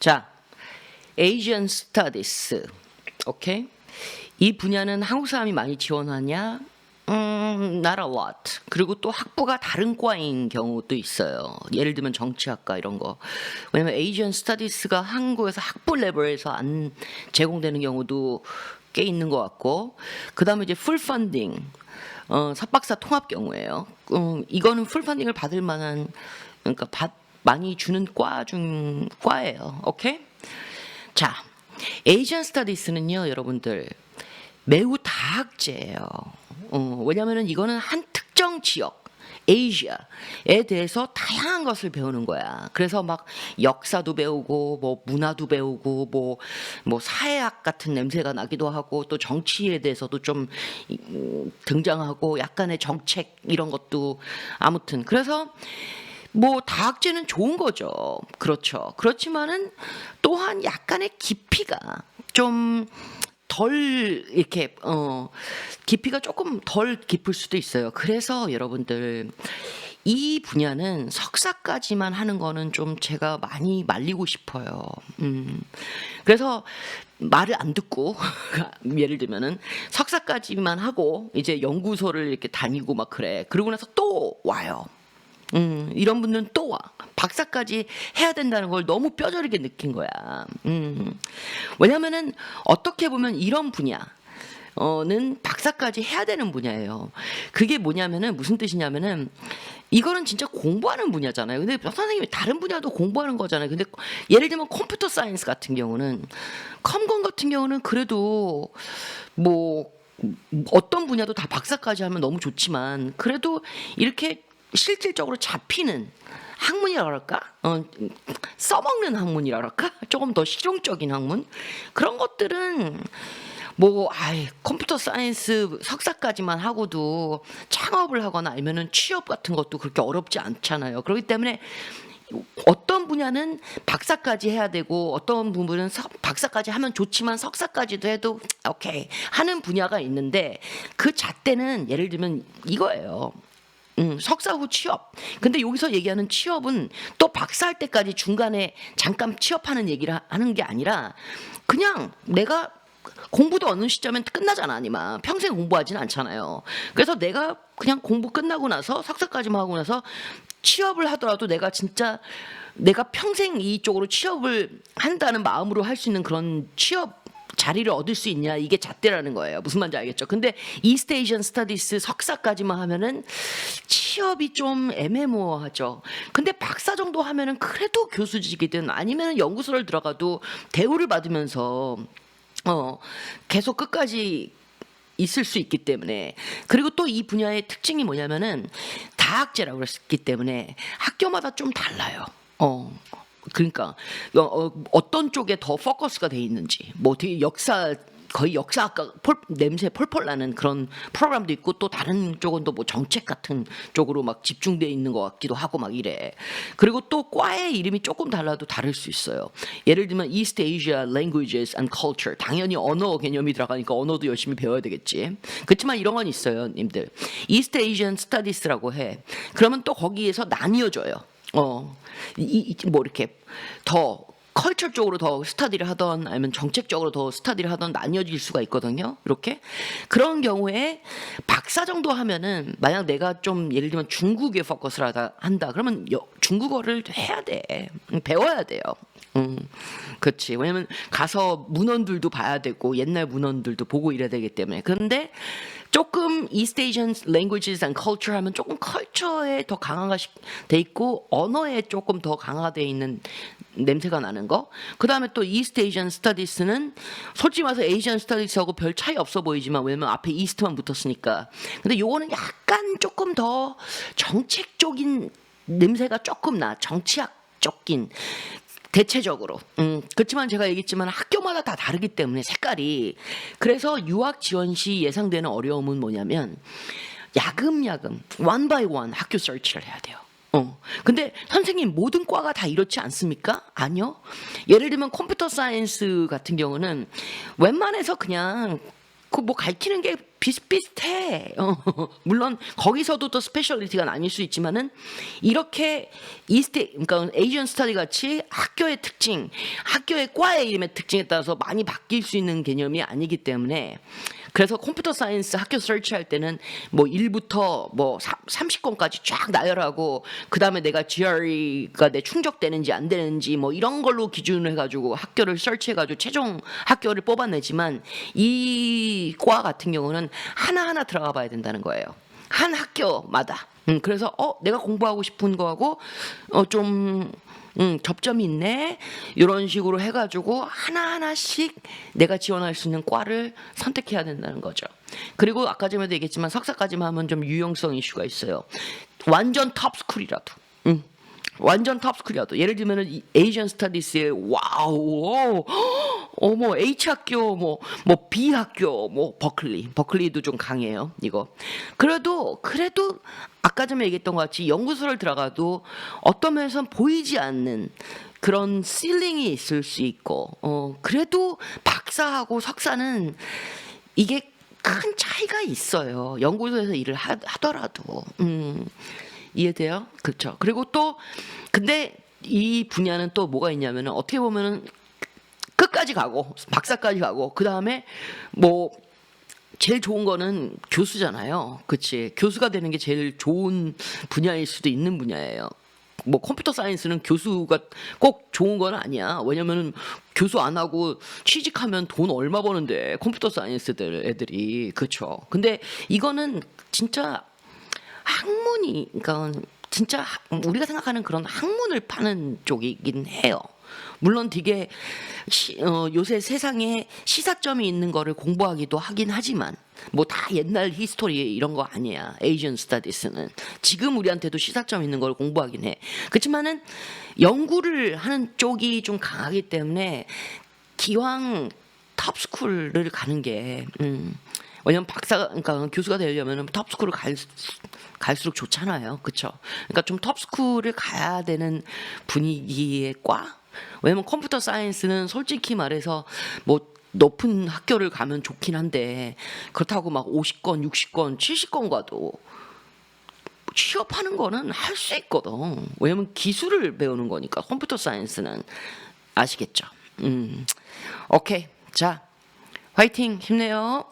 자, Asian Studies. 오케이? 이 분야는 한국 사람이 많이 지원하냐? 음, not a lot. 그리고 또 학부가 다른 과인 경우도 있어요. 예를 들면 정치학과 이런 거. 왜냐면 Asian Studies가 한국에서 학부 레벨에서 안 제공되는 경우도 꽤 있는 것 같고, 그 다음에 이제 풀 펀딩. 어, 석박사 통합 경우에요. 음, 이거는 풀 펀딩을 받을 만한, 그러니까 받, 많이 주는 과 중, 과예요. 오케이? 자, 에이전 스터디스는요, 여러분들 매우 다학제예요. 어, 왜냐하면 이거는 한 특정 지역, 아시아에 대해서 다양한 것을 배우는 거야. 그래서 막 역사도 배우고, 뭐 문화도 배우고, 뭐, 뭐 사회학 같은 냄새가 나기도 하고, 또 정치에 대해서도 좀 음, 등장하고, 약간의 정책 이런 것도 아무튼 그래서. 뭐 다학제는 좋은 거죠. 그렇죠. 그렇지만은 또한 약간의 깊이가 좀 덜 이렇게 어 깊이가 조금 덜 깊을 수도 있어요. 그래서 여러분들 이 분야는 석사까지만 하는 거는 좀 제가 많이 말리고 싶어요. 음. 그래서 말을 안 듣고 예를 들면은 석사까지만 하고 이제 연구소를 이렇게 다니고 막 그래. 그러고 나서 또 와요. 음, 이런 분들은 또 와. 박사까지 해야 된다는 걸 너무 뼈저리게 느낀 거야. 음. 왜냐면은 어떻게 보면 이런 분야, 어는 박사까지 해야 되는 분야예요. 그게 뭐냐면은 무슨 뜻이냐면은 이거는 진짜 공부하는 분야잖아요. 근데 선생님이 다른 분야도 공부하는 거잖아요. 근데 예를 들면 컴퓨터 사이언스 같은 경우는 컴건 같은 경우는 그래도 뭐 어떤 분야도 다 박사까지 하면 너무 좋지만 그래도 이렇게 실질적으로 잡히는 학문이라 그럴까? 어, 써먹는 학문이라 그럴까? 조금 더 실용적인 학문? 그런 것들은 뭐, 아이, 컴퓨터 사이언스 석사까지만 하고도 창업을 하거나 아니면은 취업 같은 것도 그렇게 어렵지 않잖아요. 그렇기 때문에 어떤 분야는 박사까지 해야 되고 어떤 부분은 석- 박사까지 하면 좋지만 석사까지도 해도 오케이 하는 분야가 있는데 그 잣대는 예를 들면 이거예요. 음, 석사 후 취업. 근데 여기서 얘기하는 취업은 또 박사할 때까지 중간에 잠깐 취업하는 얘기를 하- 하는 게 아니라 그냥 내가 공부도 어느 시점엔 끝나잖아, 아니마. 평생 공부하진 않잖아요. 그래서 내가 그냥 공부 끝나고 나서 석사까지만 하고 나서 취업을 하더라도 내가 진짜 내가 평생 이쪽으로 취업을 한다는 마음으로 할 수 있는 그런 취업 자리를 얻을 수 있냐 이게 잣대라는 거예요. 무슨 말인지 알겠죠? 근데 이스트 에이션 스터디스 석사까지만 하면은 취업이 좀 애매모호하죠. 근데 박사 정도 하면은 그래도 교수직이든 아니면 연구소를 들어가도 대우를 받으면서 어 계속 끝까지 있을 수 있기 때문에 그리고 또 이 분야의 특징이 뭐냐면은 다학제라고 그랬기 때문에 학교마다 좀 달라요. 어. 그러니까 어, 어, 어떤 쪽에 더 포커스가 돼 있는지 뭐 되게 역사 거의 역사학과 폴, 냄새 펄펄 나는 그런 프로그램도 있고 또 다른 쪽은 또 뭐 정책 같은 쪽으로 막 집중돼 있는 것 같기도 하고 막 이래. 그리고 또 과의 이름이 조금 달라도 다를 수 있어요. 예를 들면 East Asia Languages and Culture 당연히 언어 개념이 들어가니까 언어도 열심히 배워야 되겠지. 그렇지만 이런 건 있어요, 님들. East Asian Studies라고 해. 그러면 또 거기에서 나뉘어져요. 어, 이, 이, 뭐 이렇게 더 컬처 쪽으로 더 스터디를 하던 아니면 정책적으로 더 스터디를 하던 나뉘어질 수가 있거든요. 이렇게 그런 경우에 박사 정도 하면은 만약 내가 좀 예를 들면 중국에 포커스를 하다 한다 그러면 여, 중국어를 해야 돼 음, 배워야 돼요. 음, 그렇지. 왜냐면 가서 문헌들도 봐야 되고 옛날 문헌들도 보고 이래야 되기 때문에. 그런데 조금 East Asian languages and culture 하면 조금 컬처에 더 강화가 시- 돼 있고 언어에 조금 더 강화돼 있는 냄새가 나는 거. 그 다음에 또 East Asian Studies는 솔직히 말해서 Asian Studies하고 별 차이 없어 보이지만 왜냐면 앞에 East만 붙었으니까. 근데 요거는 약간 조금 더 정책적인 냄새가 조금 나. 정치학적인 대체적으로. 음, 그렇지만 제가 얘기했지만 학교마다 다 다르기 때문에 색깔이. 그래서 유학 지원 시 예상되는 어려움은 뭐냐면 야금야금 one by one 학교 설치를 해야 돼요. 어. 근데 선생님 모든 과가 다 이렇지 않습니까? 아니요. 예를 들면 컴퓨터 사이언스 같은 경우는 웬만해서 그냥 그 뭐 가르치는 게 비슷비슷해. 어, 물론 거기서도 또 스페셜리티가 나뉠 수 있지만은 이렇게 이스테 그러니까 에이전 스터디 같이 학교의 특징, 학교의 과의 이름의 특징에 따라서 많이 바뀔 수 있는 개념이 아니기 때문에 그래서 컴퓨터 사이언스 학교 설치할 때는 뭐 1부터 뭐 30권까지 쫙 나열하고 그다음에 내가 GRE가 내 충족되는지 안 되는지 뭐 이런 걸로 기준을 해 가지고 학교를 설치해 가지고 최종 학교를 뽑아내지만 이 과 같은 경우는 하나하나 들어가 봐야 된다는 거예요. 한 학교마다. 음, 그래서 어 내가 공부하고 싶은 거하고 어좀 음, 접점이 있네. 이런 식으로 해가지고 하나하나씩 내가 지원할 수 있는 과를 선택해야 된다는 거죠. 그리고 아까 전에도 얘기했지만 석사까지만 하면 좀 유용성 이슈가 있어요. 완전 탑스쿨이라도. 음. 완전 탑스쿨이라도 예를 들면은 이 에이전 스타디스의 와우 어머 H 학교 뭐뭐 B 학교 뭐 버클리 버클리도 좀 강해요 이거 그래도 그래도 아까 전에 얘기했던 것 같이 연구소를 들어가도 어떤 면에서는 보이지 않는 그런 실링이 있을 수 있고 어 그래도 박사하고 석사는 이게 큰 차이가 있어요 연구소에서 일을 하, 하더라도 음. 이해돼요? 그렇죠. 그리고 또 근데 이 분야는 또 뭐가 있냐면은 어떻게 보면은 끝까지 가고 박사까지 가고 그 다음에 뭐 제일 좋은 거는 교수잖아요. 그치? 교수가 되는 게 제일 좋은 분야일 수도 있는 분야예요. 뭐 컴퓨터 사이언스는 교수가 꼭 좋은 건 아니야. 왜냐면은 교수 안 하고 취직하면 돈 얼마 버는데 컴퓨터 사이언스들 애들이 그렇죠. 근데 이거는 진짜 학문이 그러니까 진짜 학- 우리가 생각하는 그런 학문을 파는 쪽이긴 해요. 물론 되게 시- 어, 요새 세상에 시사점이 있는 거를 공부하기도 하긴 하지만 뭐 다 옛날 히스토리 이런 거 아니야. 에이전 스타디스는 지금 우리한테도 시사점 있는 걸 공부하긴 해. 그렇지만은 연구를 하는 쪽이 좀 강하기 때문에 기왕 탑스쿨을 가는 게 음, 왜냐면 박사 그러니까 교수가 되려면 탑스쿨을 갈, 수- 갈수록 좋잖아요. 그렇죠? 그러니까 좀 탑스쿨을 가야 되는 분위기의 과? 왜냐면 컴퓨터 사이언스는 솔직히 말해서 뭐 높은 학교를 가면 좋긴 한데 그렇다고 막 50건, 60건, 70건 가도 취업하는 거는 할 수 있거든. 왜냐면 기술을 배우는 거니까 컴퓨터 사이언스는 아시겠죠? 음. 오케이. 자. 화이팅 힘내요.